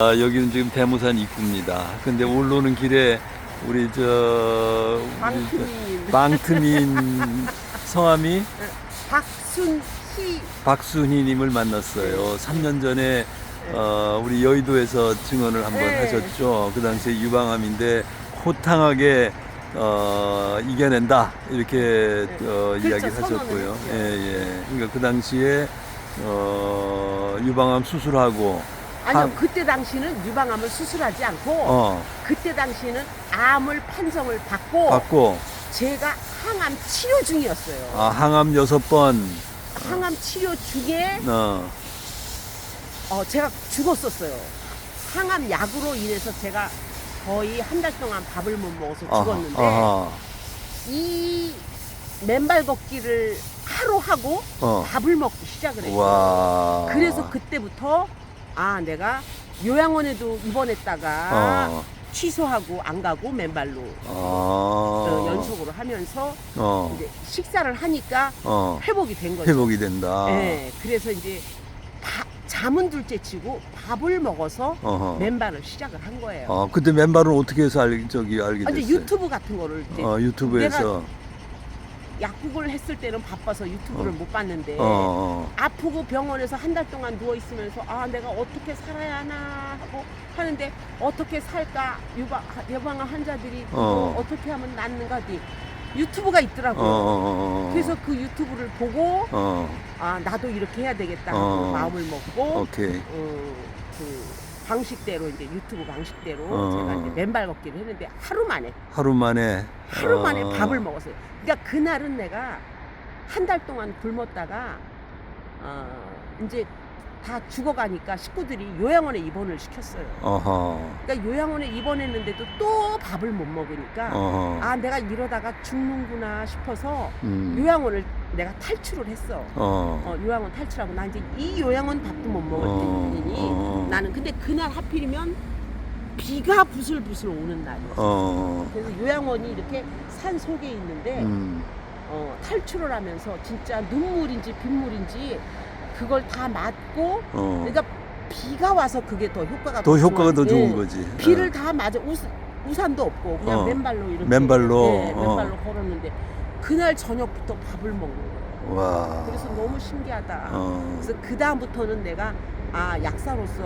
아, 여기는 지금 대모산 입구입니다. 근데 올라오는 길에 우리 저 우리 망트민 성함이 박순희 박순희님을 만났어요. 3년 전에 어, 우리 여의도에서 증언을 한번 네. 하셨죠. 그 당시에 유방암인데 호탕하게 어, 이겨낸다 이렇게 네. 어, 그렇죠. 이야기를 하셨고요. 했죠. 예, 예. 그러니까 그 당시에 어, 유방암 수술하고 아니요 한- 그때 당시는 유방암을 수술하지 않고 어, 그때 당시는 암을 판정을 받고 받고 제가 항암 치료 중이었어요. 아, 항암 여섯 번 항암 치료 중에 어, 어, 제가 죽었었어요. 항암 약으로 인해서 제가 거의 한 달 동안 밥을 못 먹어서 죽었는데 아하, 이 맨발 걷기를 하루 하고 어. 밥을 먹기 시작을 했어요. 와. 그래서 그때부터 아 내가 요양원에도 입원했다가 어, 취소하고 안 가고 맨발로 어, 어, 연속으로 하면서 어, 이제 식사를 하니까 어, 회복이 된 거죠. 회복이 된다. 네, 그래서 이제 밥, 잠은 둘째치고 밥을 먹어서 어허. 맨발을 시작을 한 거예요. 어, 그때 맨발은 어떻게 해서 알, 저기 알게 아, 됐어요? 이제 유튜브 같은 거를 이제 어, 유튜브에서. 약국을 했을 때는 바빠서 유튜브를 어. 못 봤는데 어, 어, 아프고 병원에서 한 달 동안 누워 있으면서 아 내가 어떻게 살아야 하나 하고 하는데 어떻게 살까 유방 예방암 환자들이 어. 어. 떻게 하면 낫는가 하디 유튜브가 어, 있더라고요. 어, 어, 어. 그래서 그 유튜브를 보고 어, 아 나도 이렇게 해야 되겠다 하고 어. 마음을 먹고 오케이. 어, 그 방식대로 이제 유튜브 방식대로 어. 제가 이제 맨발 걷기를 했는데 하루 만에 하루 만에. 하루 어, 만에 밥을 먹었어요. 그러니까 그날은 내가 한 달 동안 굶었다가 어, 이제 다 죽어가니까 식구들이 요양원에 입원을 시켰어요. 어허. 그러니까 요양원에 입원했는데도 또 밥을 못 먹으니까 어허. 아 내가 이러다가 죽는구나 싶어서 음. 요양원을 내가 탈출을 했어. 어. 어, 요양원 탈출하고 나 이제 이 요양원 밥도 못 먹을 어, 테니 어. 나는 근데 그날 하필이면 비가 부슬부슬 오는 날이었어. 어. 그래서 요양원이 이렇게 산 속에 있는데 음. 어, 탈출을 하면서 진짜 눈물인지 빗물인지 그걸 다 맞고 어. 그러니까 비가 와서 그게 더 효과가 더 효과가 더 좋은 예. 거지. 비를 다 맞아 우, 우산도 없고 그냥 어. 맨발로 이렇게 맨발로, 예, 어. 맨발로 걸었는데 그날 저녁부터 밥을 먹는 거예요. 어. 와. 그래서 너무 신기하다. 어. 그래서 그 다음부터는 내가 아 약사로서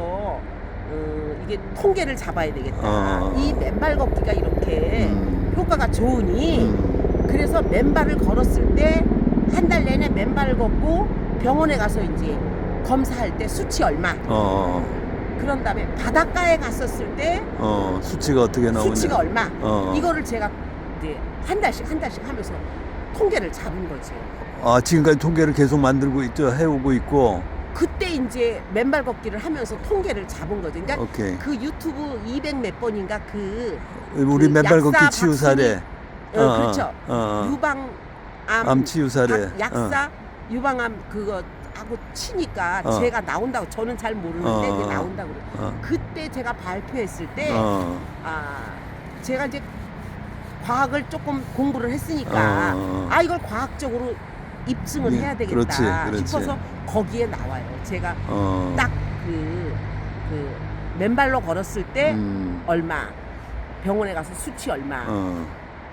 어, 이게 통계를 잡아야 되겠다. 어. 이 맨발 걷기가 이렇게 음. 효과가 좋으니 음. 그래서 맨발을 걸었을 때 한 달 내내 맨발을 걷고 병원에 가서 이제 검사할 때 수치 얼마 어. 그런 다음에 바닷가에 갔었을 때 어. 수치가 어떻게 나오냐? 수치가 얼마 어. 이거를 제가 이제 한 달씩 한 달씩 하면서 통계를 잡은 거지. 아, 지금까지 통계를 계속 만들고 있죠. 해오고 있고. 그때 이제 맨발 걷기를 하면서 통계를 잡은 거죠. 그러니까 오케이. 그 유튜브 200 몇 번인가 그 우리 그 맨발 약사 걷기 치유 사례. 어, 그렇죠. 어, 어. 유방암 암 치유 사례. 약- 약사 유방암 그거 하고 치니까 어. 제가 나온다고 저는 잘 모르는데 어, 그게 어. 나온다고 그래. 어. 그때 제가 발표했을 때 어. 아, 제가 이제 과학을 조금 공부를 했으니까 어. 아 이걸 과학적으로 입증을 예, 해야 되겠다 그렇지, 그렇지. 싶어서 거기에 나와요. 제가 어. 딱그 그 맨발로 걸었을 때 음. 얼마 병원에 가서 수치 얼마 어.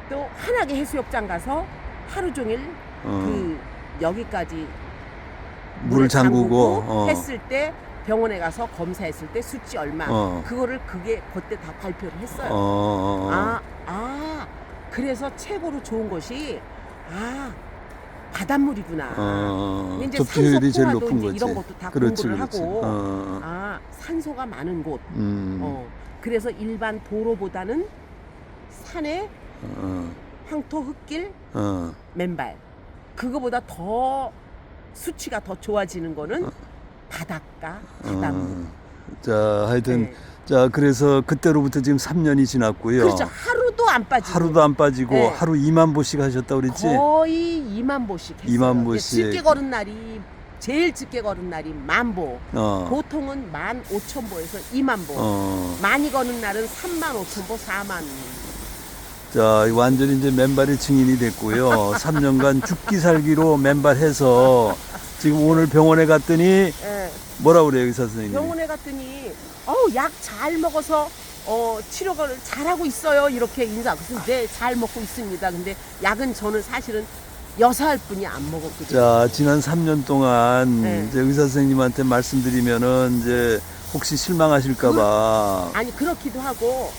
또 한하계 해수욕장 가서 하루 종일 어. 그 여기까지 물 잠그고 어. 했을 때 병원에 가서 검사했을 때 수치 얼마 어. 그거를 그게 그때 다 발표를 했어요. 어. 아, 아, 그래서 최고로 좋은 것이 아 바닷물이구나. 어. 이제 제일 산소 높은 포화도 거지. 이제 이런 것도 다 그렇지, 공부를 그렇지. 하고 어. 아 산소가 많은 곳. 음. 어, 그래서 일반 도로보다는 산에 어. 황토 흙길 어. 맨발 그거보다 더 수치가 더 좋아지는 거는 어. 바닷가 바닷물. 어. 자, 하여튼 네. 자, 그래서 그때로부터 지금 3년이 지났고요. 그렇죠. 하루도 안 빠지고 하루도 안 빠지고 네. 하루 2만 보씩 하셨다 그랬지? 거의 2만 보씩 했어요. 2만 보씩. 짙게 걸은 날이 제일 짙게 걸은 날이 만 보. 어. 보통은 만 오천 보에서 2만 보. 어. 많이 거는 날은 3만 오천 보, 4만. 자, 완전히 이제 맨발이 증인이 됐고요. 3년간 죽기 살기로 맨발해서 지금 오늘 병원에 갔더니 예. 뭐라 그래요, 의사 선생님? 병원에 갔더니 어우 약 잘 먹어서 어 치료를 잘하고 있어요 이렇게 인사. 그래서 네 잘 먹고 있습니다. 근데 약은 저는 사실은 알 뿐이 안 먹었거든요. 자, 지난 3년 동안 네. 이제 의사 선생님한테 말씀드리면은 이제 혹시 실망하실까봐. 아니 그렇기도 하고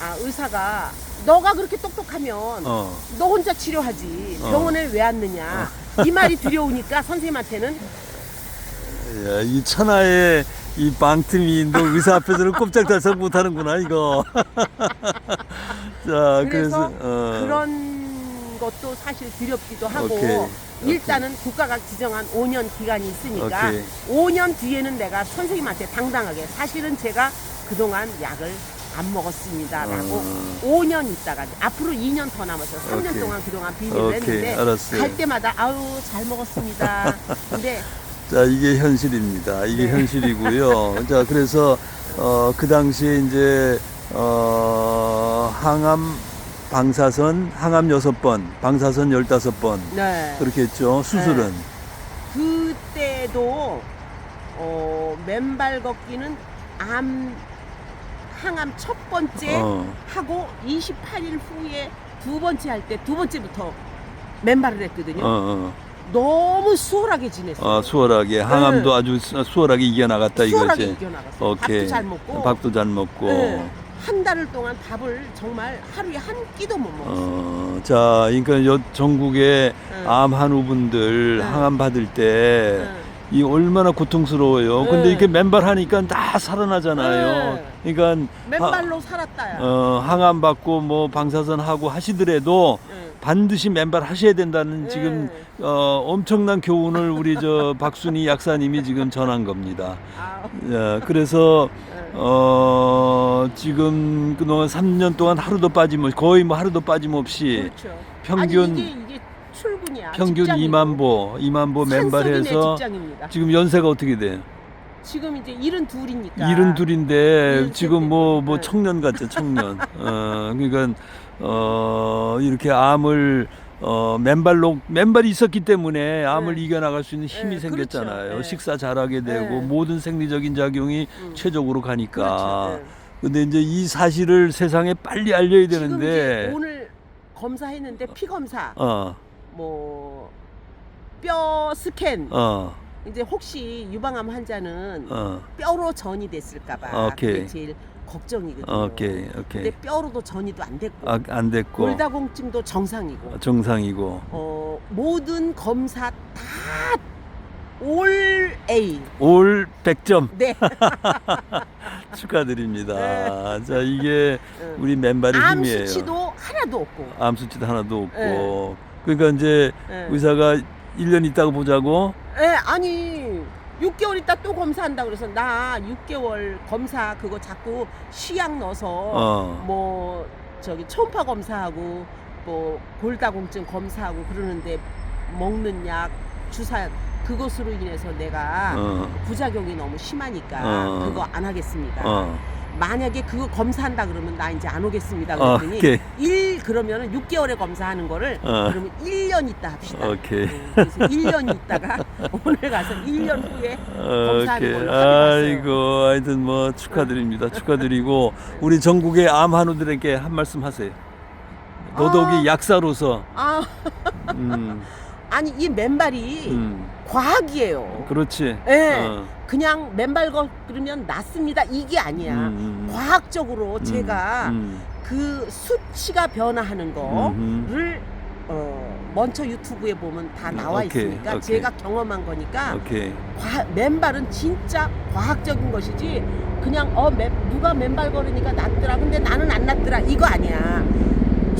아 의사가 너가 그렇게 똑똑하면 어, 너 혼자 치료하지 어. 병원에 왜 왔느냐 이 말이 두려우니까 선생님한테는 야, 이 천하의 이 방틈이 너 의사 앞에서는 꼼짝달싹 못하는구나 이거. 자, 그래서 그래서 어, 그런 것도 사실 두렵기도 하고 오케이. 일단은 국가가 지정한 5년 기간이 있으니까 오케이. 5년 뒤에는 내가 선생님한테 당당하게 사실은 제가 그동안 약을 안 먹었습니다라고 어. 5년 있다가 앞으로 2년 더 남았어요. 3년 오케이. 동안 그동안 비밀을 오케이, 했는데 알았어요. 갈 때마다 아유 잘 먹었습니다. 근데 자, 이게 현실입니다. 이게 네. 현실이고요. 자, 그래서 어, 그 당시에 이제 어, 항암 방사선 항암 여섯 번, 방사선 열다섯 번 네. 그렇게 했죠. 수술은 그때도 어, 맨발 걷기는 암 항암 첫 번째 어, 하고 28일 후에 두 번째 할 때 두 번째부터 맨발을 했거든요. 어, 어. 너무 수월하게 지냈어요. 어, 수월하게 항암도 아주 수- 수월하게 이겨나갔다 네. 수월하게 이거지. 이겨나갔어요. 오케이. 밥도 잘 먹고 밥도 잘 먹고. 네. 한 달을 동안 밥을 정말 하루에 한 끼도 못 먹었어요. 어, 자, 그러니까 요 전국의 네. 암 한우분들 네. 항암 받을 때 네. 이 얼마나 고통스러워요. 근데 네. 이렇게 맨발 하니까 다 살아나잖아요. 그러니까 맨발로 살았다야. 어, 항암 받고 뭐 방사선 하고 하시더라도 네. 반드시 맨발 하셔야 된다는 네. 지금 어, 엄청난 교훈을 우리 저 박순희 약사님이 지금 전한 겁니다. 아, 예, 그래서 네. 어, 지금 그동안 3년 동안 하루도 빠짐없이 거의 뭐 하루도 빠짐없이 그렇죠. 평균 아니, 이게, 이게 출근이야. 평균 직장이고. 2만 보, 2만 보 맨발해서 직장입니다. 지금 연세가 어떻게 돼요? 지금 이제 일은 둘이니까. 일은 둘인데 일 지금 뭐 뭐 네. 청년 같죠 청년. 어 그러니까 어 이렇게 암을 어 맨발로 맨발이 있었기 때문에 암을 네. 이겨나갈 수 있는 힘이 네, 생겼잖아요. 그렇죠. 네. 식사 잘하게 되고 네. 모든 생리적인 작용이 음. 최적으로 가니까. 그렇죠. 네. 근데 이제 이 사실을 세상에 빨리 알려야 되는데 오늘 검사했는데 피 검사, 어 뭐뼈 스캔. 어, 이제 혹시 유방암 환자는 어, 뼈로 전이 됐을까봐 오케이. 그게 제일 걱정이거든요. 오케이, 오케이. 근데 뼈로도 전이도 안 됐고 아, 안 됐고 골다공증도 정상이고 정상이고 어, 모든 검사 다 올 A. 올 100점 네. 축하드립니다. 네. 자 이게 응. 우리 맨발의 암 힘이에요. 수치도 하나도 없고. 암 수치도 하나도 없고. 네. 그러니까 이제 네. 의사가 1년 있다가 보자고. 예, 아니 6개월 있다 또 검사한다 그래서 나 6개월 검사 그거 자꾸 시약 넣어서 어. 뭐 저기 초음파 검사하고 뭐 골다공증 검사하고 그러는데 먹는 약 주사 그것으로 인해서 내가 어. 부작용이 너무 심하니까 어. 그거 안 하겠습니다. 어. 만약에 그거 검사한다 그러면 나 이제 안 오겠습니다. 어, 그랬더니 오케이. 일 그러면은 6개월에 검사하는 거를 어. 그러면 1년 있다 합시다. 오케이. 음, 그래서 1년 있다가 오늘 가서 1년 후에 검사하는 오케이. 걸로 합의했어요. 아이고, 하여튼 뭐 축하드립니다. 축하드리고 우리 전국의 암 한우들에게 한 말씀 하세요. 더더욱이 아. 약사로서 아 음, 아니 이 맨발이 음, 과학이에요. 그렇지. 예. 어, 그냥 맨발 걸으면 낫습니다. 이게 아니야. 음, 음, 과학적으로 음, 제가 음, 그 수치가 변화하는. 거를 어, 먼저 유튜브에 보면 다 음, 나와 오케이, 있으니까 오케이. 제가 경험한 거니까 오케이. 과, 맨발은 진짜 과학적인 것이지 그냥 어 맨- 누가 맨발 걸으니까 낫더라 근데 나는 안 낫더라 이거 아니야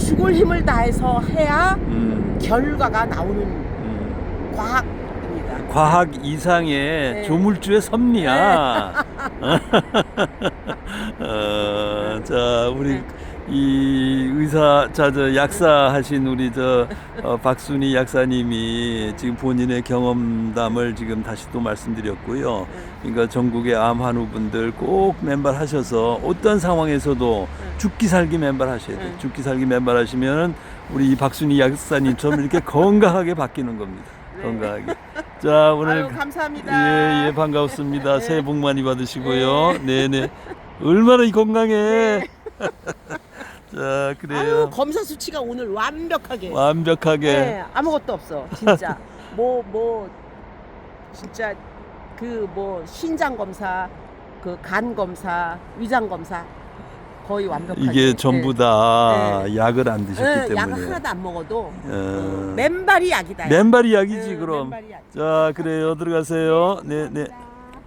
죽을 힘을 다해서 해야 음, 결과가 나오는 음. 과학입니다 과학 이상의 네. 조물주의 섭리야. 어, 자, 우리 네. 이 의사, 자, 저 약사 하신 우리 저 어, 박순희 약사님이 지금 본인의 경험담을 지금 다시 또 말씀드렸고요. 그러니까 전국의 암 환우분들 꼭 맨발 하셔서 어떤 상황에서도 네. 죽기 살기 맨발 하셔야 돼요. 네. 죽기 살기 맨발 하시면은 우리 이 박순희 약사님처럼 이렇게 건강하게 바뀌는 겁니다. 네. 건강하게. 자, 오늘 아유 감사합니다 예, 예, 반갑습니다. 네. 새해 복 많이 받으시고요. 네, 네. 얼마나 건강해. 네. 자, 아유 그래요. 검사 수치가 오늘 완벽하게. 완벽하게. 네, 아무것도 없어 진짜. 뭐 뭐 진짜 그 뭐 신장 검사, 그 간 검사, 위장 검사 거의 완벽하게. 이게 전부 다 네. 약을 안 드셨기 네, 때문에. 하나도 안 먹어도 어, 맨발이 약이다. 약. 맨발이 약이지 네, 그럼. 맨발이 약. 자, 그래요. 들어가세요. 네, 네.